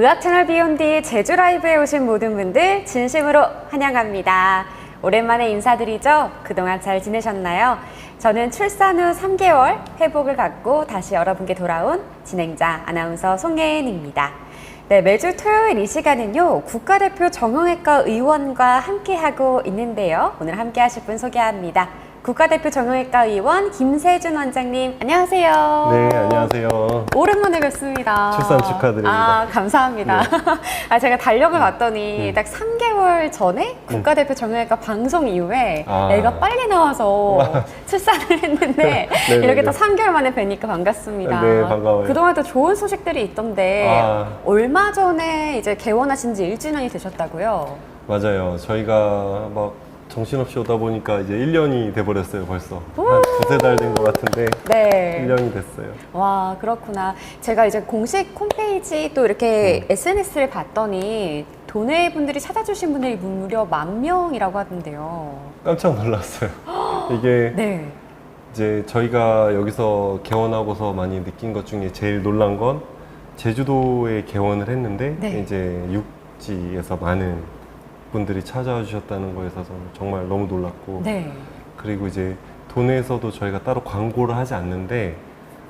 의학 채널 비욘디 제주 라이브에 오신 모든 분들 진심으로 환영합니다. 오랜만에 인사드리죠. 그동안 잘 지내셨나요? 저는 출산 후 3개월 회복을 갖고 다시 여러분께 돌아온 진행자 아나운서 송예은입니다. 네, 매주 토요일 이 시간은요, 국가대표 정형외과 의원과 함께하고 있는데요. 오늘 함께 하실 분 소개합니다. 국가대표 정형외과 의원 김세준 원장님, 안녕하세요. 네, 안녕하세요. 오랜만에 뵙습니다. 출산 축하드립니다. 아, 감사합니다. 아, 제가 달력을 봤더니 음. 딱 3개월 전에 국가대표 정형외과 방송 이후에 아. 애가 빨리 나와서 출산을 했는데 네, 이렇게 네, 또 네. 3개월 만에 뵈니까 반갑습니다. 네, 반가워요. 그동안 또 좋은 소식들이 있던데 아. 얼마 전에 이제 개원하신 지 1주년이 되셨다고요? 맞아요. 저희가 막 정신없이 오다 보니까 이제 1년이 돼버렸어요, 벌써. 한 두세 달 된 것 같은데 네. 1년이 됐어요. 와 그렇구나. 제가 이제 공식 홈페이지 또 이렇게 음. SNS를 봤더니 도내 분들이 찾아주신 분들이 무려 만 명이라고 하던데요. 깜짝 놀랐어요. 이게 네. 이제 저희가 여기서 개원하고서 많이 느낀 것 중에 제일 놀란 건 제주도에 개원을 했는데 네. 이제 육지에서 많은 분들이 찾아와 주셨다는 거에서 저는 정말 너무 놀랐고 네. 그리고 이제 도내에서도 저희가 따로 광고를 하지 않는데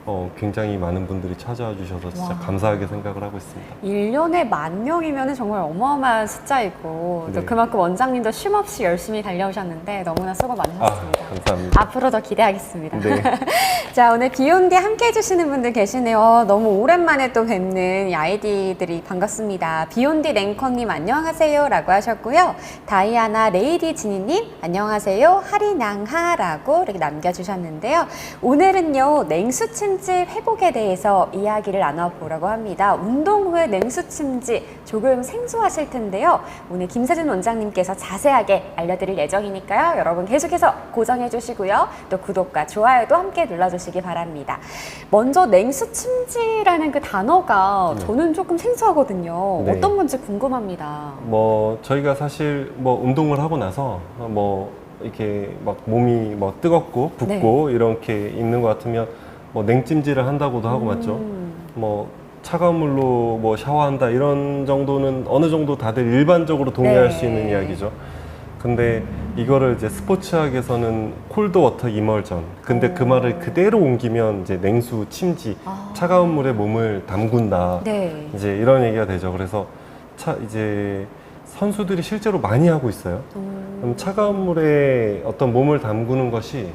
어, 굉장히 많은 분들이 찾아와 주셔서 진짜 와. 감사하게 생각을 하고 있습니다. 1년에 만 명이면 정말 어마어마한 숫자이고 또 네. 그만큼 원장님도 쉼없이 열심히 달려오셨는데 너무나 수고 아, 많으셨습니다. 감사합니다. 앞으로 더 기대하겠습니다. 네. 자, 오늘 비욘디 함께 해주시는 분들 계시네요. 어, 너무 오랜만에 또 뵙는 이 아이디들이 반갑습니다. 비욘디 랭커님 안녕하세요. 라고 하셨고요. 다이아나 레이디 지니님 안녕하세요. 하리낭하라고 이렇게 남겨주셨는데요. 오늘은요, 냉수침질 회복에 대해서 이야기를 나눠보려고 합니다. 운동 후에 냉수침질 조금 생소하실 텐데요. 오늘 김세준 원장님께서 자세하게 알려드릴 예정이니까요. 여러분 계속해서 고정해주 시고요. 또 구독과 좋아요도 함께 눌러주시기 바랍니다. 먼저 냉수침질이라는 그 단어가 네. 저는 조금 생소하거든요. 네. 어떤 건지 궁금합니다. 뭐 저희가 사실 뭐 운동을 하고 나서 뭐 이렇게 막 몸이 뭐 뜨겁고 붓고 이렇게 있는 것 같으면 뭐 냉찜질을 한다고도 하고 맞죠. 음, 뭐 차가운 물로 뭐 샤워한다 이런 정도는 어느 정도 다들 일반적으로 동의할 네. 수 있는 이야기죠. 근데 이거를 이제 스포츠학에서는 콜드 워터 이멀전. 근데 그 오. 말을 그대로 옮기면 이제 냉수 침지, 아. 차가운 물에 몸을 담근다. 네. 이제 이런 얘기가 되죠. 그래서 차 이제 선수들이 실제로 많이 하고 있어요. 음, 그럼 차가운 물에 어떤 몸을 담그는 것이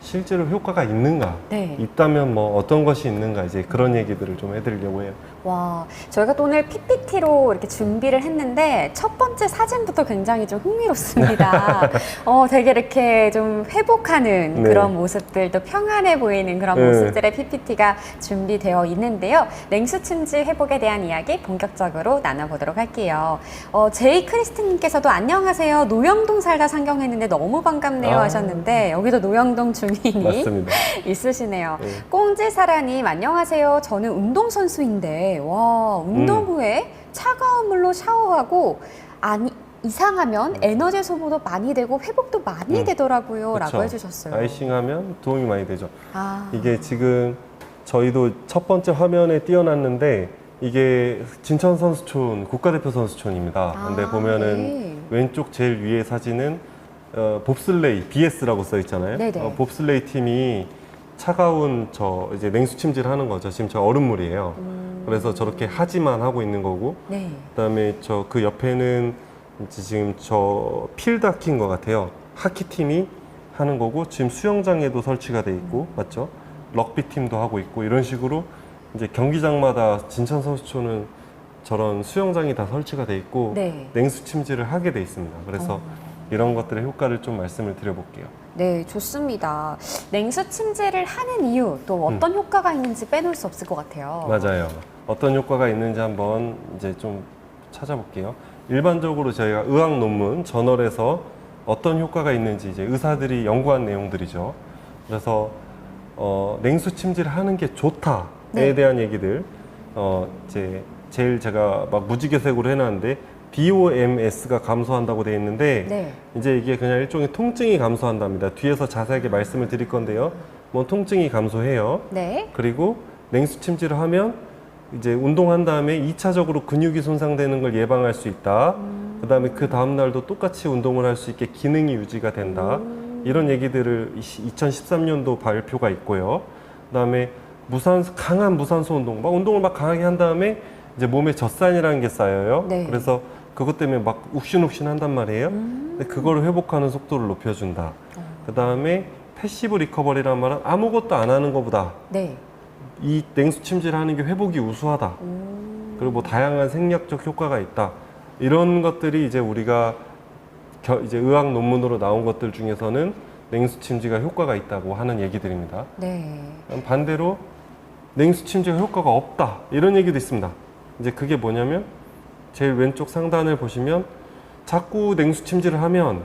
실제로 효과가 있는가? 네. 있다면 뭐 어떤 것이 있는가? 이제 그런 얘기들을 좀 해드리려고 해요. 와, 저희가 또 오늘 PPT로 이렇게 준비를 했는데 첫 번째 사진부터 굉장히 좀 흥미롭습니다. 어, 되게 이렇게 좀 회복하는 네. 그런 모습들, 또 평안해 보이는 그런 네. 모습들의 PPT가 준비되어 있는데요. 냉수침질 회복에 대한 이야기 본격적으로 나눠보도록 할게요. 어, 제이 크리스틴님께서도 안녕하세요. 노영동 살다 상경했는데 너무 반갑네요 아. 하셨는데 여기도 노영동 주민이 맞습니다. 있으시네요. 네. 꽁지사라님 안녕하세요. 저는 운동선수인데 와 운동 음. 후에 차가운 물로 샤워하고 아니 이상하면 에너지 소모도 많이 되고 회복도 많이 음. 되더라고요. 라고 그쵸. 해주셨어요. 아이싱하면 도움이 많이 되죠. 아, 이게 지금 저희도 첫 번째 화면에 띄워놨는데 이게 진천 선수촌 국가대표 선수촌입니다. 근데 아, 보면은 네. 왼쪽 제일 위에 사진은 어, 봅슬레이 BS라고 써 있잖아요. 네네. 어, 봅슬레이 팀이 차가운 저 이제 냉수 침질하는 거죠. 지금 저 얼음물이에요. 음, 그래서 저렇게 하지만 하고 있는 거고 네. 그다음에 저 그 옆에는 이제 지금 저 필다키인 것 같아요. 하키 팀이 하는 거고 지금 수영장에도 설치가 돼 있고 맞죠? 럭비 팀도 하고 있고 이런 식으로 이제 경기장마다 진천 선수촌은 저런 수영장이 다 설치가 돼 있고 네. 냉수 침질을 하게 돼 있습니다. 그래서 어. 이런 것들의 효과를 좀 말씀을 드려볼게요. 네, 좋습니다. 냉수 침질을 하는 이유 또 어떤 효과가 있는지 빼놓을 수 없을 것 같아요. 음. 맞아요. 어떤 효과가 있는지 한번 이제 좀 찾아볼게요. 일반적으로 저희가 의학 논문 저널에서 어떤 효과가 있는지 이제 의사들이 연구한 내용들이죠. 그래서 어, 냉수 침질을 하는 게 좋다에 네. 대한 얘기들 어, 이제 제일 제가 막 무지개색으로 해놨는데 BOMS가 감소한다고 되어 있는데 네. 이제 이게 그냥 일종의 통증이 감소한답니다. 뒤에서 자세하게 말씀을 드릴 건데요. 뭐 통증이 감소해요. 네. 그리고 냉수 침질을 하면 이제 운동한 다음에 2차적으로 근육이 손상되는 걸 예방할 수 있다. 그다음에 그 다음 날도 똑같이 운동을 할 수 있게 기능이 유지가 된다. 이런 얘기들을 2013년도 발표가 있고요. 그다음에 무산소 강한 무산소 운동, 막 운동을 막 강하게 한 다음에 이제 몸에 젖산이라는 게 쌓여요. 네. 그래서 그것 때문에 막 욱신욱신 한단 말이에요. 근데 그거를 회복하는 속도를 높여준다. 그 다음에 패시브 리커버리란 말은 아무것도 안 하는 것보다 네. 이 냉수 침질하는 게 회복이 우수하다. 그리고 뭐 다양한 생략적 효과가 있다. 이런 것들이 이제 우리가 겨- 이제 의학 논문으로 나온 것들 중에서는 냉수 침지가 효과가 있다고 하는 얘기들입니다. 네. 반대로 냉수 침지가 효과가 없다. 이런 얘기도 있습니다. 이제 그게 뭐냐면 제일 왼쪽 상단을 보시면 자꾸 냉수 침지를 하면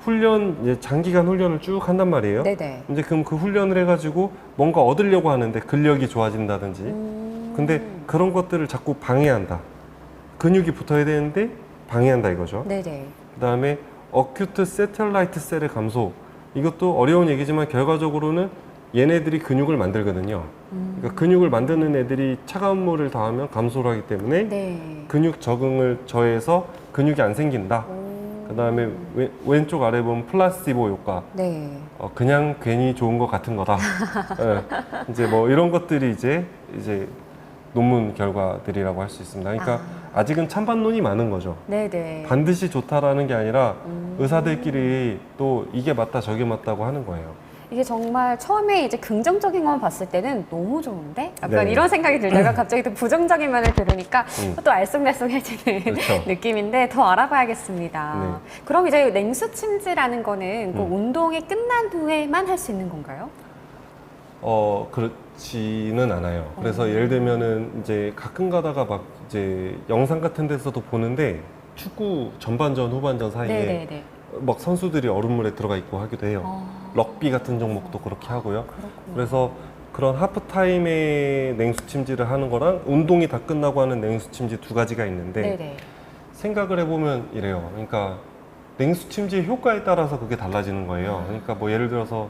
훈련 장기간 훈련을 쭉 한단 말이에요. 네네. 이제 그럼 그 훈련을 해가지고 뭔가 얻으려고 하는데 근력이 좋아진다든지 음. 근데 그런 것들을 자꾸 방해한다 근육이 붙어야 되는데 방해한다 이거죠 네네. 그 다음에 어큐트 세텔라이트 셀의 감소 이것도 어려운 얘기지만 결과적으로는 얘네들이 근육을 만들거든요 음. 그러니까 근육을 만드는 애들이 차가운 물을 닿으면 감소를 하기 때문에 네. 근육 적응을 저해서 근육이 안 생긴다 오. 그 다음에 왼쪽 아래 보면 플라시보 효과 네. 어, 그냥 괜히 좋은 것 같은 거다. 예. 이제 뭐 이런 것들이 이제 이제 논문 결과들이라고 할 수 있습니다. 그러니까 아. 직은 찬반론이 많은 거죠. 네네. 반드시 좋다라는 게 아니라 음. 의사들끼리 또 이게 맞다 저게 맞다고 하는 거예요. 이게 정말 처음에 이제 긍정적인 것만 봤을 때는 너무 좋은데? 약간 네. 이런 생각이 들다가 갑자기 또 부정적인 면을 들으니까 음. 또 알쏭달쏭해지는 그렇죠. 느낌인데 더 알아봐야겠습니다. 네. 그럼 이제 냉수 침지라는 거는 그 음. 운동이 끝난 후에만 할 수 있는 건가요? 어 그렇지는 않아요. 그래서 어. 예를 들면은 이제 가끔 가다가 막 이제 영상 같은 데서도 보는데 축구 전반전 후반전 사이에 네네네. 막 선수들이 얼음물에 들어가 있고 하기도 해요. 어, 럭비 같은 종목도 그렇게 하고요. 그렇구나. 그래서 그런 하프타임에 냉수 침지를 하는 거랑 운동이 다 끝나고 하는 냉수 침지 두 가지가 있는데 네네. 생각을 해보면 이래요. 그러니까 냉수 침지의 효과에 따라서 그게 달라지는 거예요. 그러니까 뭐 예를 들어서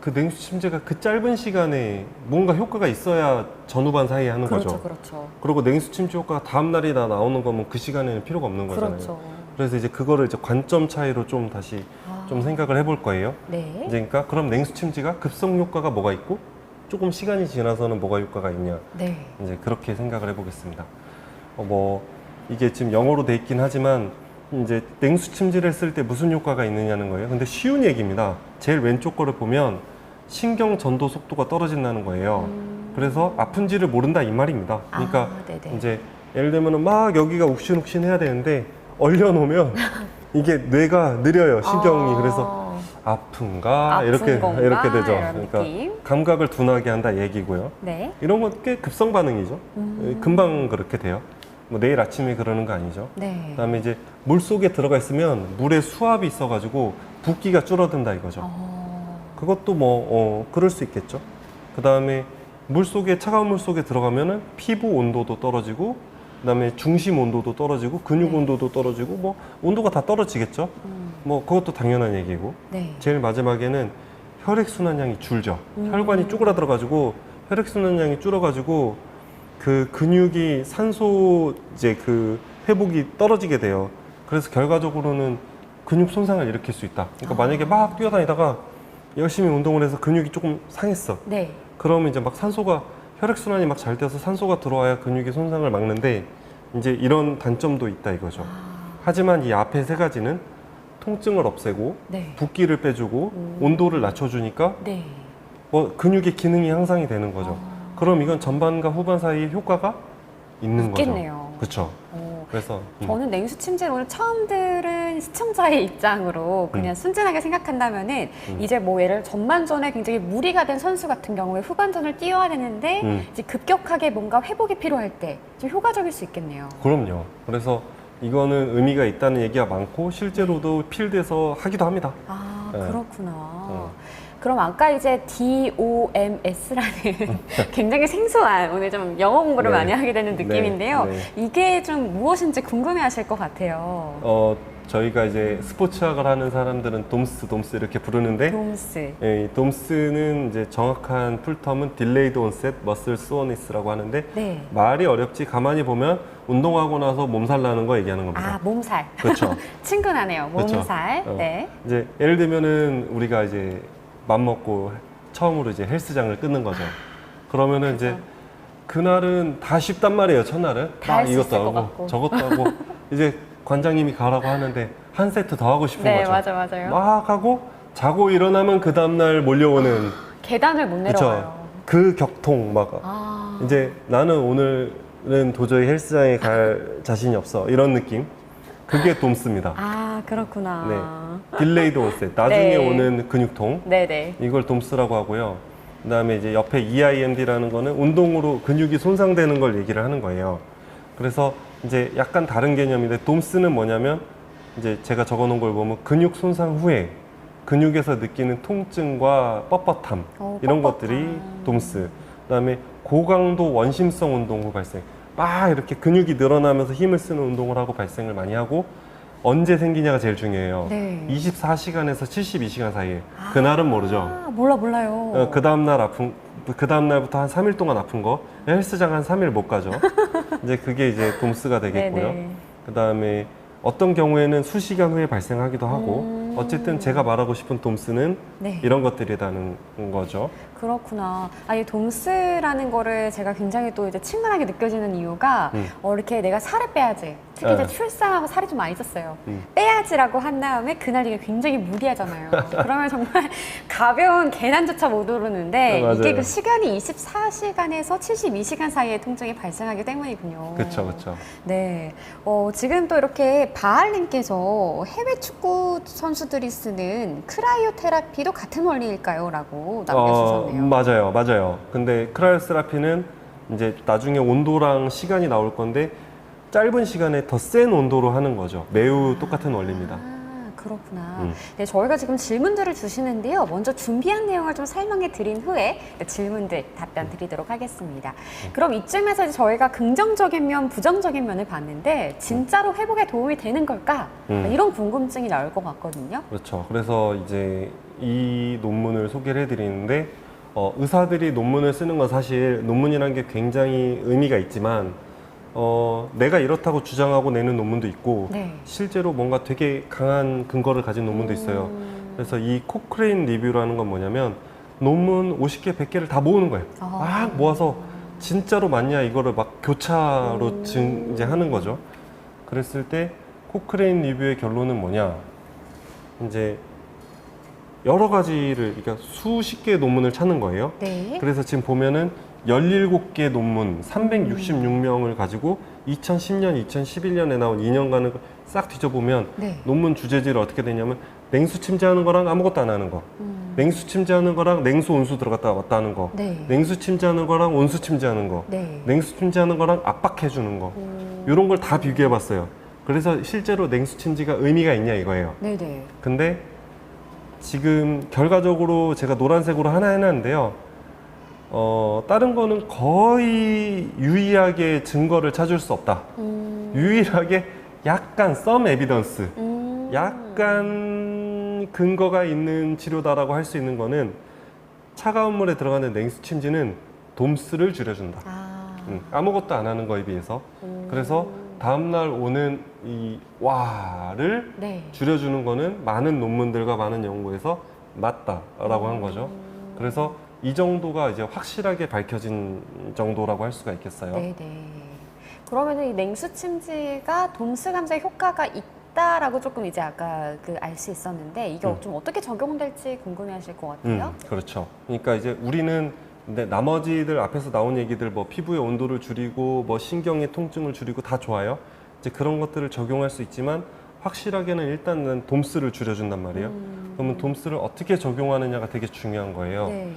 그 냉수 침지가 그 짧은 시간에 뭔가 효과가 있어야 전후반 사이에 하는 그렇죠, 거죠. 그렇죠. 그리고 냉수 침지 효과가 다음 날이나 나오는 거면 그 시간에는 필요가 없는 거잖아요. 그렇죠. 그래서 이제 그거를 이제 관점 차이로 좀 다시 아, 좀 생각을 해볼 거예요. 네. 이제 그러니까 그럼 냉수 침지가 급성 효과가 뭐가 있고 조금 시간이 지나서는 뭐가 효과가 있냐 네. 이제 그렇게 생각을 해보겠습니다. 어, 뭐 이게 지금 영어로 돼 있긴 하지만 이제 냉수 침지를 쓸때 무슨 효과가 있느냐는 거예요. 근데 쉬운 얘기입니다. 제일 왼쪽 거를 보면 신경 전도 속도가 떨어진다는 거예요. 그래서 아픈지를 모른다 이 말입니다. 그러니까 아. 이제 예를 들면 막 여기가 욱신욱신 해야 되는데 얼려놓으면 이게 뇌가 느려요 신경이 아, 그래서 아픈가 아픈 이렇게 건가? 이렇게 되죠. 이런 그러니까 느낌. 감각을 둔하게 한다 얘기고요. 네. 이런 건 꽤 급성 반응이죠. 음. 금방 그렇게 돼요. 뭐 내일 아침에 그러는 거 아니죠. 네. 그다음에 이제 물 속에 들어가 있으면 물에 수압이 있어가지고 붓기가 줄어든다 이거죠. 어, 그것도 뭐 어, 그럴 수 있겠죠. 그다음에 물 속에 차가운 물 속에 들어가면은 피부 온도도 떨어지고 그다음에 중심 온도도 떨어지고 근육 네. 온도도 떨어지고 뭐 온도가 다 떨어지겠죠. 음, 뭐 그것도 당연한 얘기고 네. 제일 마지막에는 혈액 순환량이 줄죠. 음. 혈관이 쪼그라들어 가지고 혈액 순환량이 줄어 가지고 그 근육이 산소 이제 그 회복이 떨어지게 돼요. 그래서 결과적으로는 근육 손상을 일으킬 수 있다. 그러니까 아. 만약에 막 뛰어다니다가 열심히 운동을 해서 근육이 조금 상했어. 네. 그러면 이제 막 산소가 혈액 순환이 막 잘 돼서 산소가 들어와야 근육이 손상을 막는데 이제 이런 단점도 있다 이거죠. 아, 하지만 이 앞에 세 가지는 통증을 없애고 네. 붓기를 빼주고 음. 온도를 낮춰주니까 네. 뭐 근육의 기능이 향상이 되는 거죠. 아, 그럼 이건 전반과 후반 사이에 효과가 있는 거죠. 있겠네요. 그렇죠. 어, 그래서 음. 저는 냉수 침지를 오늘 처음 들은 시청자의 입장으로 그냥 음. 순진하게 생각한다면은 음. 이제 뭐 예를 전반전에 굉장히 무리가 된 선수 같은 경우에 후반전을 뛰어야 되는데 음, 이제 급격하게 뭔가 회복이 필요할 때 좀 효과적일 수 있겠네요. 그럼요. 그래서 이거는 의미가 있다는 얘기가 많고 실제로도 필드에서 하기도 합니다. 아 네. 그렇구나. 그럼 아까 이제 DOMS라는 굉장히 생소한 오늘 좀 영어 공부를 네. 많이 하게 되는 느낌인데요. 네, 네. 이게 좀 무엇인지 궁금해 하실 것 같아요. 어, 저희가 이제 스포츠학을 하는 사람들은 돔스, 돔스 이렇게 부르는데 돔스. 예, 이 돔스는 이제 정확한 풀텀은 딜레이드 온셋 머슬 소어니스라고 하는데 네. 말이 어렵지 가만히 보면 운동하고 나서 몸살 나는 거 얘기하는 겁니다. 아, 몸살. 그렇죠. 친근하네요. 그렇죠. 몸살. 어. 네. 이제 예를 들면은 우리가 이제 맘 먹고 처음으로 이제 헬스장을 끊는 거죠. 그러면은 이제 그날은 다 쉽단 말이에요. 첫날은 다막 할수 있을 이것도 것 하고 같고. 저것도 하고 이제 관장님이 가라고 하는데 한 세트 더 하고 싶은 네, 거죠. 맞아, 맞아요. 막 하고 자고 일어나면 그 다음날 몰려오는 계단을 못 내려가요. 그 격통 막 아. 이제 나는 오늘은 도저히 헬스장에 갈 자신이 없어 이런 느낌 그게 돔스입니다. 아, 그렇구나. 딜레이드 온셋 나중에 네. 오는 근육통 네, 네. 이걸 돔스라고 하고요. 그다음에 이제 옆에 EIMD라는 거는 운동으로 근육이 손상되는 걸 얘기를 하는 거예요. 그래서 이제 약간 다른 개념인데 돔스는 뭐냐면 이제 제가 적어놓은 걸 보면 근육 손상 후에 근육에서 느끼는 통증과 뻣뻣함 어, 이런 뻣뻣함. 것들이 돔스. 그다음에 고강도 원심성 운동 후 발생. 막 이렇게 근육이 늘어나면서 힘을 쓰는 운동을 하고 발생을 많이 하고 언제 생기냐가 제일 중요해요. 네. 24시간에서 72시간 사이에. 그날은 모르죠. 아, 몰라, 몰라요. 어, 그 다음날 아픈, 그 다음날부터 한 3일 동안 아픈 거. 헬스장 한 3일 못 가죠. 이제 그게 이제 돔스가 되겠고요. 네네. 그 다음에 어떤 경우에는 수시간 후에 발생하기도 하고. 음. 어쨌든 제가 말하고 싶은 돔스는 네. 이런 것들이라는 거죠. 그렇구나. 아니 돔스라는 거를 제가 굉장히 또 이제 친근하게 느껴지는 이유가 음. 어, 이렇게 내가 살을 빼야지. 특히 이제 네. 출산하고 살이 좀 많이 쪘어요. 음. 빼야지라고 한 다음에 그날 이게 굉장히 무리하잖아요. 그러면 정말 가벼운 계단조차 못 오르는데 네, 맞아요. 이게 그 시간이 24시간에서 72시간 사이에 통증이 발생하기 때문이군요. 그쵸, 그쵸. 네. 어, 지금 또 이렇게 바알님께서 해외 축구 선수들이 쓰는 크라이오 테라피도 같은 원리일까요? 라고 남겨주셨네요. 어, 맞아요, 맞아요. 근데 크라이오스라피는 이제 나중에 온도랑 시간이 나올 건데 짧은 시간에 더 센 온도로 하는 거죠. 매우 똑같은 원리입니다. 아, 그렇구나. 음. 네, 저희가 지금 질문들을 주시는데요. 먼저 준비한 내용을 좀 설명해 드린 후에 네, 질문들 답변 드리도록 하겠습니다. 음. 그럼 이쯤에서 이제 저희가 긍정적인 면, 부정적인 면을 봤는데 진짜로 회복에 도움이 되는 걸까? 음. 이런 궁금증이 나올 것 같거든요. 그렇죠. 그래서 이제 이 논문을 소개를 해드리는데 어, 의사들이 논문을 쓰는 건 사실 논문이라는 게 굉장히 의미가 있지만 어, 내가 이렇다고 주장하고 내는 논문도 있고 네. 실제로 뭔가 되게 강한 근거를 가진 논문도 있어요. 음. 그래서 이 코크레인 리뷰라는 건 뭐냐면 논문 50개, 100개를 다 모으는 거예요. 아. 막 모아서 진짜로 맞냐 이거를 막 교차로 음. 증 이제 하는 거죠. 그랬을 때 코크레인 리뷰의 결론은 뭐냐? 이제 여러 가지를 그러니까 수십 개의 논문을 찾는 거예요. 네. 그래서 지금 보면은 17개 논문 366명을 가지고 2010년, 2011년에 나온 2년간을 싹 뒤져보면 네. 논문 주제지를 어떻게 되냐면 냉수 침제하는 거랑 아무것도 안 하는 거 음. 냉수 침제하는 거랑 냉수 온수 들어갔다 왔다 하는 거 네. 냉수 침제하는 거랑 온수 침제하는 거 네. 냉수 침제하는 거랑 압박해 주는 거 음. 이런 걸 다 비교해 봤어요 그래서 실제로 냉수 침지가 의미가 있냐 이거예요 네네. 근데 지금 결과적으로 제가 노란색으로 하나 해놨는데요 어, 다른 거는 거의 유의하게 증거를 찾을 수 없다 음. 유일하게 약간 썸 에비던스 음. 약간 근거가 있는 치료다라고 할 수 있는 거는 차가운 물에 들어가는 냉수 침지는 돔스를 줄여준다. 아. 음, 아무것도 안 하는 거에 비해서. 음. 그래서 다음날 오는 이 와를 네. 줄여주는 거는 많은 논문들과 많은 연구에서 맞다라고 한 거죠. 음. 그래서 이 정도가 이제 확실하게 밝혀진 정도라고 할 수가 있겠어요. 네네. 그러면은 이 냉수 침지가 돔스 감자의 효과가 있다라고 조금 이제 아까 그 알 수 있었는데 이게 음. 좀 어떻게 적용될지 궁금해하실 것 음, 같아요. 그렇죠. 그러니까 이제 우리는 근데 나머지들 앞에서 나온 얘기들 뭐 피부의 온도를 줄이고 뭐 신경의 통증을 줄이고 다 좋아요. 이제 그런 것들을 적용할 수 있지만 확실하게는 일단은 돔스를 줄여준단 말이에요. 음. 그러면 돔스를 어떻게 적용하느냐가 되게 중요한 거예요. 네.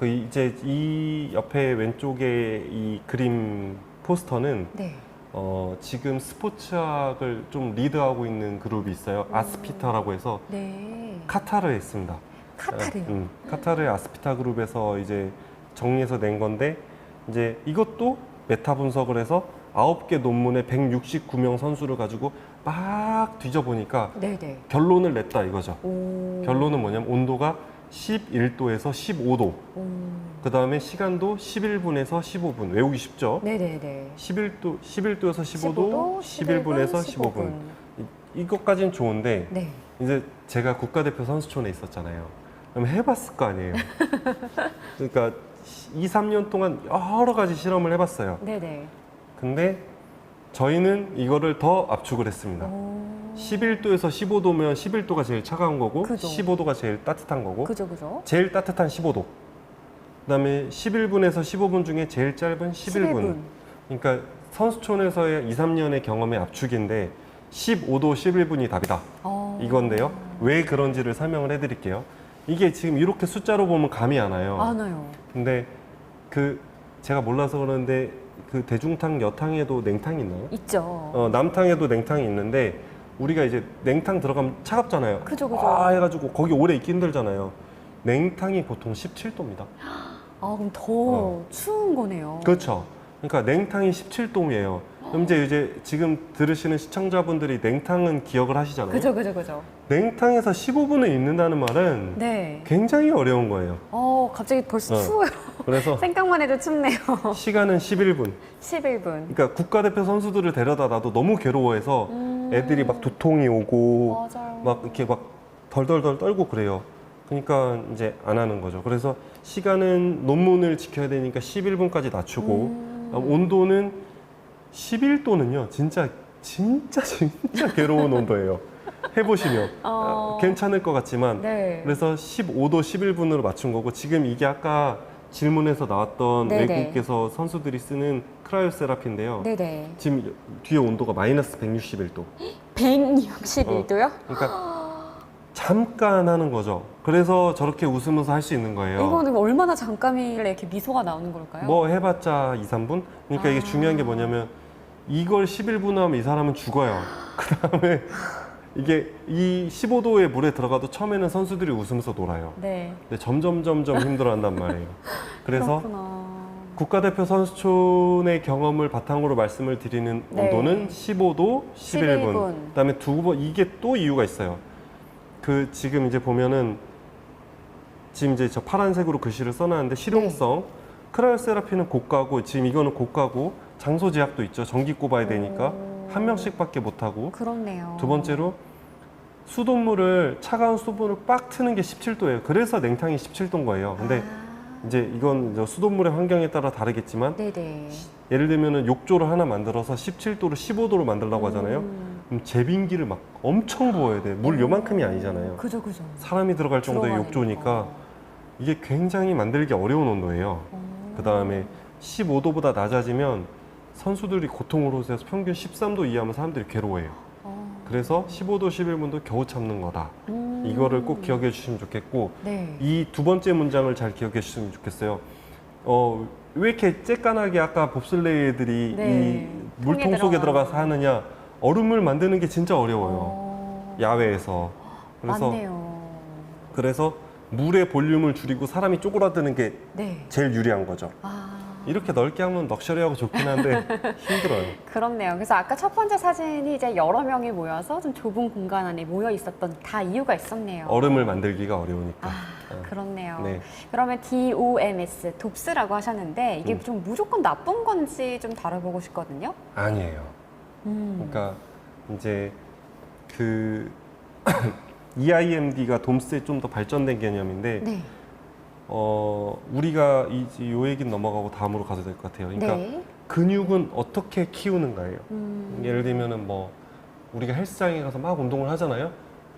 그 이제 이 옆에 왼쪽에 이 그림 포스터는 네. 어, 지금 스포츠학을 좀 리드하고 있는 그룹이 있어요. 음. 아스피타라고 해서 네. 카타르에 있습니다. 카타르요. 음, 카타르의 아스피타 그룹에서 이제 정리해서 낸 건데 이제 이것도 메타 분석을 해서 9개 논문에 169명 선수를 가지고 막 뒤져보니까 네네. 결론을 냈다 이거죠. 오. 결론은 뭐냐면 온도가 11도에서 15도. 오. 그 다음에 시간도 11분에서 15분. 외우기 쉽죠? 네네네. 11도, 11도에서 15도, 11분에서 15분. 이, 이것까지는 좋은데 네. 이제 제가 국가대표 선수촌에 있었잖아요. 그럼 해봤을 거 아니에요. 그러니까 2, 3년 동안 여러 가지 실험을 해봤어요. 네네. 근데 저희는 이거를 더 압축을 했습니다. 오. 11도에서 15도면 11도가 제일 차가운 거고 그죠. 15도가 제일 따뜻한 거고 그죠 그죠. 제일 따뜻한 15도. 그다음에 11분에서 15분 중에 제일 짧은 11분. 그러니까 선수촌에서의 2, 3년의 경험의 압축인데 15도 11분이 답이다. 어. 이건데요. 왜 그런지를 설명을 해드릴게요. 이게 지금 이렇게 숫자로 보면 감이 안 와요. 안 와요. 근데 그 제가 몰라서 그러는데 그 대중탕 여탕에도 냉탕이 있나요? 있죠. 어, 남탕에도 냉탕이 있는데 우리가 이제 냉탕 들어가면 차갑잖아요. 그죠, 그죠. 아 해가지고 거기 오래 있기 힘들잖아요. 냉탕이 보통 17도입니다. 아 그럼 더 어. 추운 거네요. 그렇죠. 그러니까 냉탕이 17도예요. 그럼 이제 이제 지금 들으시는 시청자분들이 냉탕은 기억을 하시잖아요. 그죠 그죠 그죠. 냉탕에서 15분을 있는다는 말은 네. 굉장히 어려운 거예요. 어 갑자기 벌써 어. 추워요. 그래서 생각만 해도 춥네요. 시간은 11분. 11분. 그러니까 국가대표 선수들을 데려다 놔도 너무 괴로워해서 음. 애들이 막 두통이 오고 맞아요. 막 이렇게 막 덜덜덜 떨고 그래요. 그러니까 이제 안 하는 거죠. 그래서 시간은 논문을 지켜야 되니까 11분까지 낮추고 음. 아, 온도는 11도는요. 진짜 진짜 진짜 괴로운 온도예요. 해보시면 어. 아, 괜찮을 것 같지만 네. 그래서 15도 11분으로 맞춘 거고 지금 이게 아까 질문에서 나왔던 네네. 외국에서 선수들이 쓰는 크라이오 세라피인데요. 네네. 지금 뒤에 온도가 마이너스 161도. 161도요? 그러니까 잠깐 하는 거죠. 그래서 저렇게 웃으면서 할 수 있는 거예요. 이거는 얼마나 잠깐이래 이렇게 미소가 나오는 걸까요? 뭐 해봤자 2, 3분? 그러니까 이게 아. 중요한 게 뭐냐면 이걸 11분 하면 이 사람은 죽어요. 그 다음에 이게 이 15도의 물에 들어가도 처음에는 선수들이 웃으면서 놀아요. 네. 근데 점점 점점 힘들어한단 말이에요. 그래서 그렇구나. 국가대표 선수촌의 경험을 바탕으로 말씀을 드리는 네. 온도는 15도 11분. 11분. 그다음에 두 번 이게 또 이유가 있어요. 그 지금 이제 보면은 지금 이제 저 파란색으로 글씨를 써놨는데 실용성 네. 크라이오세라피는 고가고 지금 이거는 고가고 장소 제약도 있죠. 전기 꼽아야 되니까 오. 한 명씩밖에 못 하고 그렇네요. 두 번째로 수돗물을 차가운 수분을 빡 트는 게 17도예요. 그래서 냉탕이 17도인 거예요. 근데 아. 이제 이건 이제 수돗물의 환경에 따라 다르겠지만 네네. 예를 들면은 욕조를 하나 만들어서 17도를 15도로 만들라고 하잖아요. 음. 그럼 제빙기를 막 엄청 부어야 돼. 물 요만큼이 아니잖아요. 그죠 그죠. 사람이 들어갈 정도의 들어가니까. 욕조니까 이게 굉장히 만들기 어려운 온도예요. 어. 그 다음에 15도보다 낮아지면 선수들이 고통을 호소해서 평균 13도 이하면 사람들이 괴로워해요. 어. 그래서 15도, 11분도 겨우 참는 거다. 음. 이거를 꼭 기억해 주시면 좋겠고 네. 이 두 번째 문장을 잘 기억해 주시면 좋겠어요. 어, 왜 이렇게 쬐깐하게 아까 봅슬레이 애들이 네. 이 물통 속에 들어가. 들어가서 하느냐 얼음물 만드는 게 진짜 어려워요. 어. 야외에서. 그래서 맞네요. 그래서 물의 볼륨을 줄이고 사람이 쪼그라드는 게 네. 제일 유리한 거죠. 아. 이렇게 넓게 하면 럭셔리하고 좋긴 한데 힘들어요. 그렇네요. 그래서 아까 첫 번째 사진이 이제 여러 명이 모여서 좀 좁은 공간 안에 모여 있었던 다 이유가 있었네요. 얼음을 만들기가 어려우니까. 아, 그렇네요. 네. 그러면 DOMS, 돕스라고 하셨는데 이게 음. 좀 무조건 나쁜 건지 좀 다뤄보고 싶거든요. 아니에요. 음. 그러니까 이제 그 EIMD가 돔스에 좀 더 발전된 개념인데 네. 어 우리가 이, 요 얘기는 넘어가고 다음으로 가도 될 것 같아요. 그러니까 네. 근육은 어떻게 키우는가예요. 음. 예를 들면은 뭐 우리가 헬스장에 가서 막 운동을 하잖아요.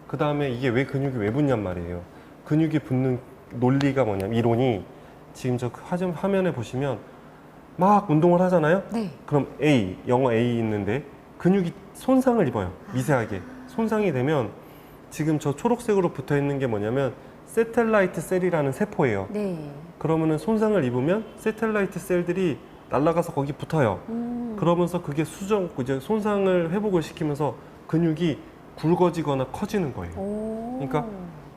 그 다음에 이게 왜 근육이 왜 붙냔 말이에요. 근육이 붙는 논리가 뭐냐면 이론이 지금 저 화면 화면에 보시면 막 운동을 하잖아요. 네. 그럼 A, 영어 A 있는데 근육이 손상을 입어요. 미세하게. 손상이 되면 지금 저 초록색으로 붙어 있는 게 뭐냐면 세텔라이트 셀이라는 세포예요. 네. 그러면은 손상을 입으면 세텔라이트 셀들이 날아가서 거기 붙어요. 음. 그러면서 그게 수정, 이제 손상을 회복을 시키면서 근육이 굵어지거나 커지는 거예요. 오. 그러니까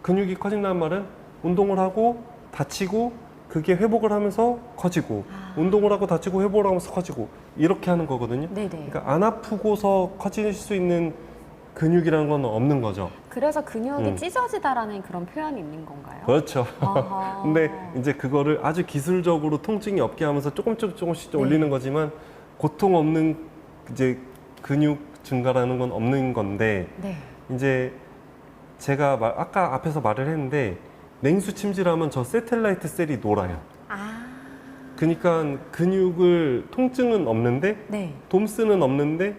근육이 커진다는 말은 운동을 하고 다치고 그게 회복을 하면서 커지고 아. 운동을 하고 다치고 회복을 하면서 커지고 이렇게 하는 거거든요. 네네. 그러니까 안 아프고서 커질 수 있는 근육이라는 건 없는 거죠. 그래서 근육이 음. 찢어지다라는 그런 표현이 있는 건가요? 그렇죠. 아하. 근데 이제 그거를 아주 기술적으로 통증이 없게 하면서 조금씩 조금씩 네. 올리는 거지만 고통 없는 이제 근육 증가라는 건 없는 건데 네. 이제 제가 말- 아까 앞에서 말을 했는데 냉수 침질하면 저 세텔라이트 셀이 놀아요. 아, 그러니까 근육을 통증은 없는데 네. 돔스는 없는데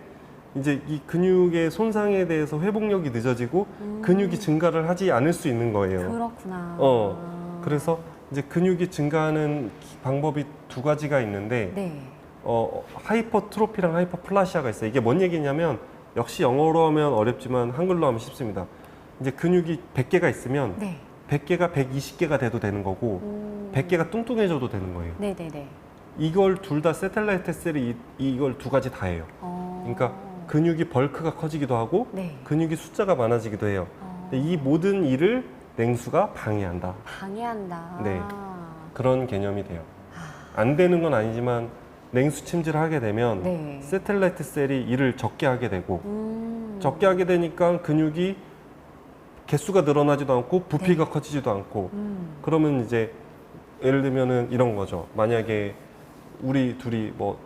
이제 이 근육의 손상에 대해서 회복력이 늦어지고 음. 근육이 증가를 하지 않을 수 있는 거예요. 그렇구나. 어, 그래서 이제 근육이 증가하는 기- 방법이 두 가지가 있는데 네. 어, 하이퍼트로피랑 하이퍼플라시아가 있어요. 이게 뭔 얘기냐면 역시 영어로 하면 어렵지만 한글로 하면 쉽습니다. 이제 근육이 100개가 있으면 네. 100개가 120개가 돼도 되는 거고 음. 100개가 뚱뚱해져도 되는 거예요. 네네네. 이걸 둘 다 세텔라이트 셀이 이, 이걸 두 가지 다 해요. 어. 그러니까 근육이 벌크가 커지기도 하고 네. 근육이 숫자가 많아지기도 해요. 어. 근데 이 모든 일을 냉수가 방해한다. 방해한다. 네. 그런 개념이 돼요. 아, 안 되는 건 아니지만 냉수 침질을 하게 되면 네. 세텔라이트 셀이 일을 적게 하게 되고 음. 적게 하게 되니까 근육이 개수가 늘어나지도 않고 부피가 커지지도 않고 음. 그러면 이제 예를 들면은 이런 거죠. 만약에 우리 둘이 뭐,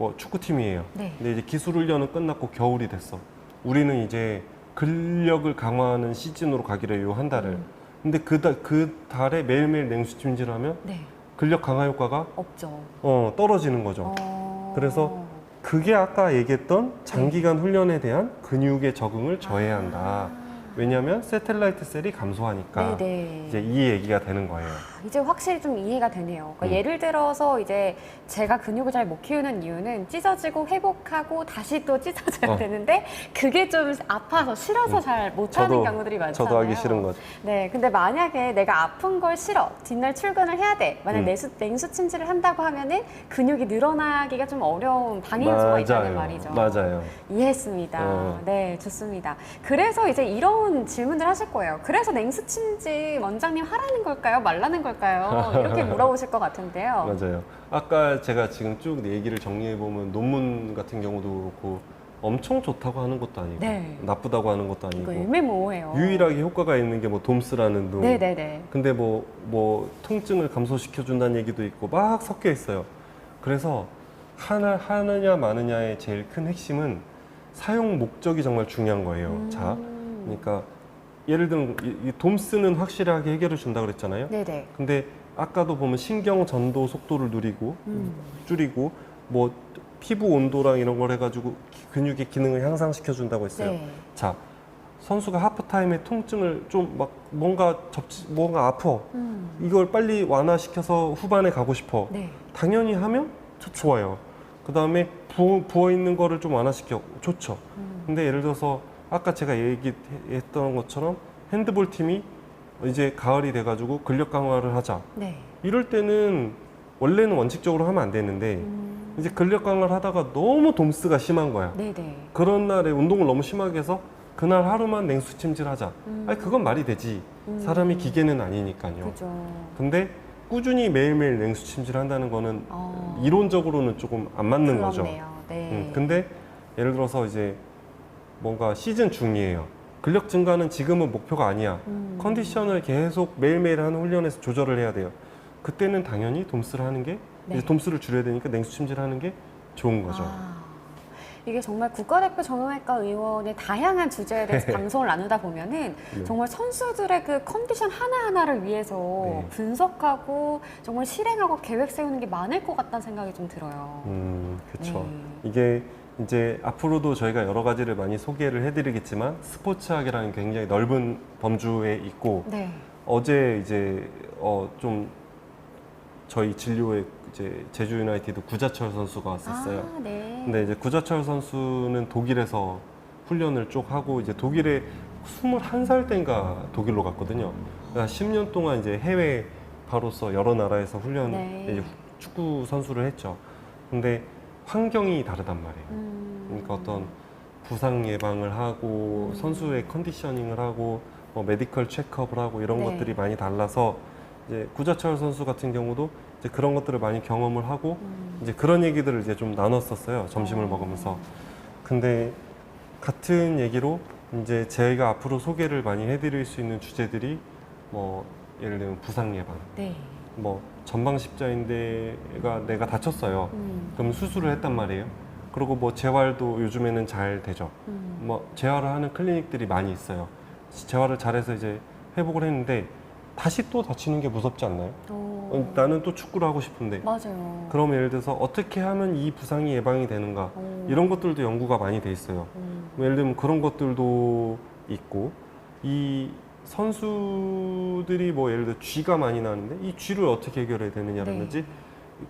뭐 축구팀이에요. 네. 근데 이제 기술 훈련은 끝났고 겨울이 됐어. 우리는 이제 근력을 강화하는 시즌으로 가기로 해요, 한 달을. 음. 근데 그, 달, 그 달에 매일매일 냉수 침질을 하면 네. 근력 강화 효과가 없죠. 어, 떨어지는 거죠. 어. 그래서 그게 아까 얘기했던 장기간 훈련에 대한 근육의 적응을 저해야 한다. 아. 왜냐하면 세텔라이트 셀이 감소하니까 네네. 이제 이 얘기가 되는 거예요. 이제 확실히 좀 이해가 되네요. 그러니까 음. 예를 들어서 이제 제가 근육을 잘 못 키우는 이유는 찢어지고 회복하고 다시 또 찢어져야 어. 되는데 그게 좀 아파서 싫어서 음. 잘 못하는 경우들이 많잖아요. 저도 하기 싫은 거죠. 네, 근데 만약에 내가 아픈 걸 싫어, 뒷날 출근을 해야 돼. 만약 음. 내수, 냉수 침질을 한다고 하면은 근육이 늘어나기가 좀 어려운 방해 요소가 있다는 말이죠. 맞아요. 이해했습니다. 어. 네, 좋습니다. 그래서 이제 이런 질문들 하실 거예요. 그래서 냉수 침질 원장님 하라는 걸까요? 말라는 걸까요? 이렇게 물어보실 것 같은데요. 맞아요. 아까 제가 지금 쭉 얘기를 정리해 보면 논문 같은 경우도 그렇고 엄청 좋다고 하는 것도 아니고 네. 나쁘다고 하는 것도 아니고 애매모호해요. 유일하게 효과가 있는 게 뭐 돔스라는 둥. 네네네. 근데 뭐, 뭐, 통증을 감소시켜 준다는 얘기도 있고 막 섞여 있어요. 그래서 하나, 하느냐 마느냐의 제일 큰 핵심은 사용 목적이 정말 중요한 거예요. 음. 자, 그러니까 예를 들면 이, 이 돔스는 확실하게 해결해 준다 그랬잖아요. 네네. 근데 아까도 보면 신경 전도 속도를 누리고 음. 줄이고 뭐 피부 온도랑 이런 걸 해가지고 기- 근육의 기능을 향상시켜 준다고 했어요. 네. 자, 선수가 하프타임에 통증을 좀 막 뭔가 접지 뭔가 아파. 음. 이걸 빨리 완화시켜서 후반에 가고 싶어. 네. 당연히 하면 좋아요. 그 다음에 부어 있는 거를 좀 완화시켜 좋죠. 음. 근데 예를 들어서 아까 제가 얘기했던 것처럼 핸드볼 팀이 이제 가을이 돼가지고 근력 강화를 하자. 네. 이럴 때는 원래는 원칙적으로 하면 안 되는데 음. 이제 근력 강화를 하다가 너무 돔스가 심한 거야. 네네. 그런 날에 운동을 너무 심하게 해서 그날 하루만 냉수 침질하자. 음. 아니 그건 말이 되지. 음. 사람이 기계는 아니니까요. 그죠. 근데 꾸준히 매일매일 냉수 침질한다는 거는 어. 이론적으로는 조금 안 맞는 거죠. 그렇네요. 네. 음, 근데 예를 들어서 이제 뭔가 시즌 중이에요. 근력 증가는 지금은 목표가 아니야. 음. 컨디션을 계속 매일매일 하는 훈련에서 조절을 해야 돼요. 그때는 당연히 돔스를 하는 게 네. 이제 돔스를 줄여야 되니까 냉수 침질하는 게 좋은 거죠. 아, 이게 정말 국가대표 정형외과 의원의 다양한 주제에 대해서 방송을 나누다 보면은 네. 정말 선수들의 그 컨디션 하나하나를 위해서 네. 분석하고 정말 실행하고 계획 세우는 게 많을 것 같다는 생각이 좀 들어요. 음, 그렇죠. 네. 이게 이제 앞으로도 저희가 여러 가지를 많이 소개를 해드리겠지만 스포츠학이라는 굉장히 넓은 범주에 있고 네. 어제 이제 어 좀 저희 진료에 이제 제주 유나이티드 구자철 선수가 왔었어요. 아, 네. 근데 이제 구자철 선수는 독일에서 훈련을 쭉 하고 이제 독일에 21살 때인가 독일로 갔거든요. 그러니까 10년 동안 이제 해외 가로서 여러 나라에서 훈련 네. 이제 축구 선수를 했죠. 근데 환경이 다르단 말이에요. 음. 그러니까 어떤 부상 예방을 하고 음. 선수의 컨디셔닝을 하고 뭐 메디컬 체크업을 하고 이런 네. 것들이 많이 달라서 이제 구자철 선수 같은 경우도 이제 그런 것들을 많이 경험을 하고 음. 이제 그런 얘기들을 이제 좀 나눴었어요 점심을 어. 먹으면서 근데 같은 얘기로 이제 저희가 앞으로 소개를 많이 해드릴 수 있는 주제들이 뭐 예를 들면 부상 예방, 네. 뭐 전방 십자인대가 내가 다쳤어요. 음. 그럼 수술을 했단 말이에요. 그리고 뭐 재활도 요즘에는 잘 되죠. 음. 뭐 재활을 하는 클리닉들이 많이 있어요. 재활을 잘해서 이제 회복을 했는데 다시 또 다치는 게 무섭지 않나요? 오. 어, 나는 또 축구를 하고 싶은데 맞아요. 그럼 예를 들어서 어떻게 하면 이 부상이 예방이 되는가 오. 이런 것들도 연구가 많이 돼 있어요. 음. 예를 들면 그런 것들도 있고 이 선수들이 뭐 예를 들어 쥐가 많이 나는데 이 쥐를 어떻게 해결해야 되느냐라든지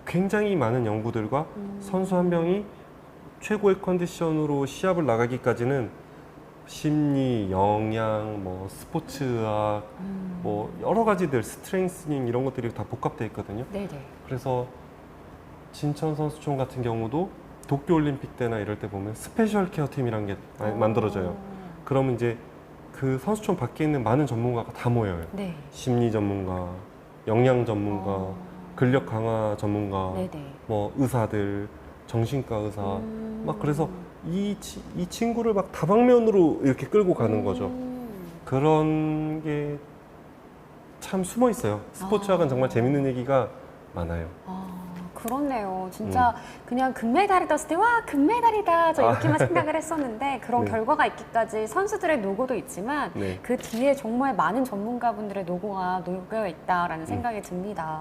굉장히 많은 연구들과 네. 음. 선수 한 명이 최고의 컨디션으로 시합을 나가기까지는 심리, 영양, 뭐 스포츠학, 음. 뭐 여러 가지들 스트렝스닝 이런 것들이 다 복합돼 있거든요. 네네. 그래서 진천 선수촌 같은 경우도 도쿄 올림픽 때나 이럴 때 보면 스페셜 케어 팀이란 게 마- 어. 만들어져요. 그러면 이제 그 선수촌 밖에 있는 많은 전문가가 다 모여요. 네. 심리 전문가, 영양 전문가, 어. 근력 강화 전문가, 네네. 뭐 의사들, 정신과 의사, 음. 막 그래서 이, 치- 이 친구를 막 다방면으로 이렇게 끌고 가는 거죠. 음. 그런 게 참 숨어 있어요. 스포츠학은 아. 정말 재밌는 얘기가 많아요. 아, 그렇네요. 진짜 그냥 금메달을 떴을 때, 와, 금메달이다. 저 이렇게만 생각을 했었는데, 그런 네. 결과가 있기까지 선수들의 노고도 있지만, 네. 그 뒤에 정말 많은 전문가분들의 노고가 녹여 있다라는 생각이 듭니다. 네.